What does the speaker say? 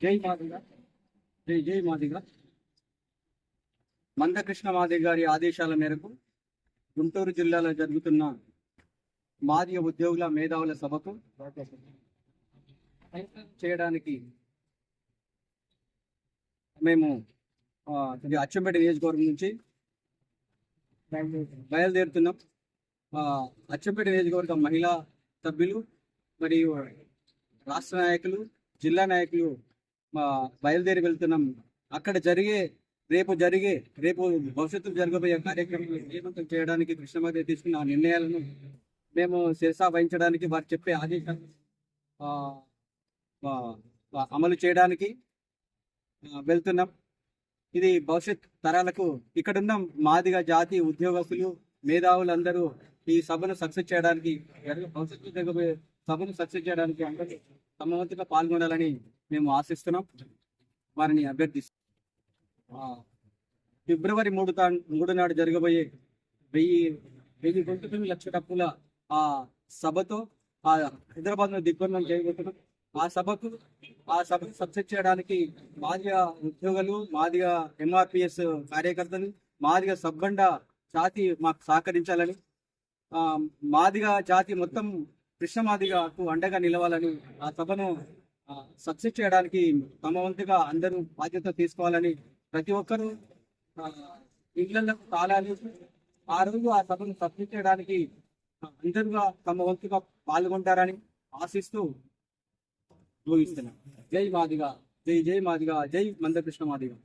జై మాదిగ. జై జై మాదిగ. మందకృష్ణ మాదిగ గారి ఆదేశాల మేరకు గుంటూరు జిల్లాలో జరుగుతున్న మాదిగ ఉద్యోగుల మేధావుల సభకు చేయడానికి మేము అచ్చంపేట నియోజకవర్గం నుంచి బయలుదేరుతున్నాం. అచ్చంపేట నియోజకవర్గం మహిళా సభ్యులు మరియు రాష్ట్ర నాయకులు జిల్లా నాయకులు బయలుదేరి వెళ్తున్నాం. అక్కడ జరిగే రేపు జరిగే రేపు భవిష్యత్తులో జరగబోయే కార్యక్రమాలు విజయవంతం చేయడానికి కృష్ణమూర్తి తీసుకున్న నిర్ణయాలను మేము శిరసా వహించడానికి వారు చెప్పే ఆదేశాలు అమలు చేయడానికి వెళ్తున్నాం. ఇది భవిష్యత్ తరాలకు ఇక్కడున్న మాదిగ జాతి ఉద్యోగస్తులు మేధావులందరూ ఈ సభను సక్సెస్ చేయడానికి భవిష్యత్తు జరగబోయే సభను సక్సెస్ చేయడానికి అందరూ తమ వంతుగా పాల్గొనాలని మేము ఆశిస్తున్నాం. వారిని అభ్యర్థిస్తాం ఫిబ్రవరి మూడు తా మూడు నాడు జరగబోయే వెయ్యి వెయ్యి గొంతు తొమ్మిది లక్షల డప్పుల ఆ సభతో ఆ హైదరాబాద్లో దిగ్బంధం చేయబోతున్నాం. ఆ సభకు ఆ సభను సబ్సెట్ చేయడానికి మాదిగా ఉద్యోగులు మాదిగా ఎంఆర్పిఎస్ కార్యకర్తలు మాదిగా సబ్బండ జాతి మాకు సహకరించాలని మాదిగా జాతి మొత్తం కృష్ణమాదిగకు అండగా నిలవాలని ఆ సభను సక్సెస్ చేయడానికి తమ వంతుగా అందరూ బాధ్యత తీసుకోవాలని ప్రతి ఒక్కరూ ఆ, తాళాలు ఆ రోజు ఆ సభను సక్సెస్ చేయడానికి అందరుగా తమ వంతుగా పాల్గొంటారని ఆశిస్తూ ముగిస్తున్నాం జై మాదిగా జై జై మాదిగా జై మందకృష్ణ మాదిగా.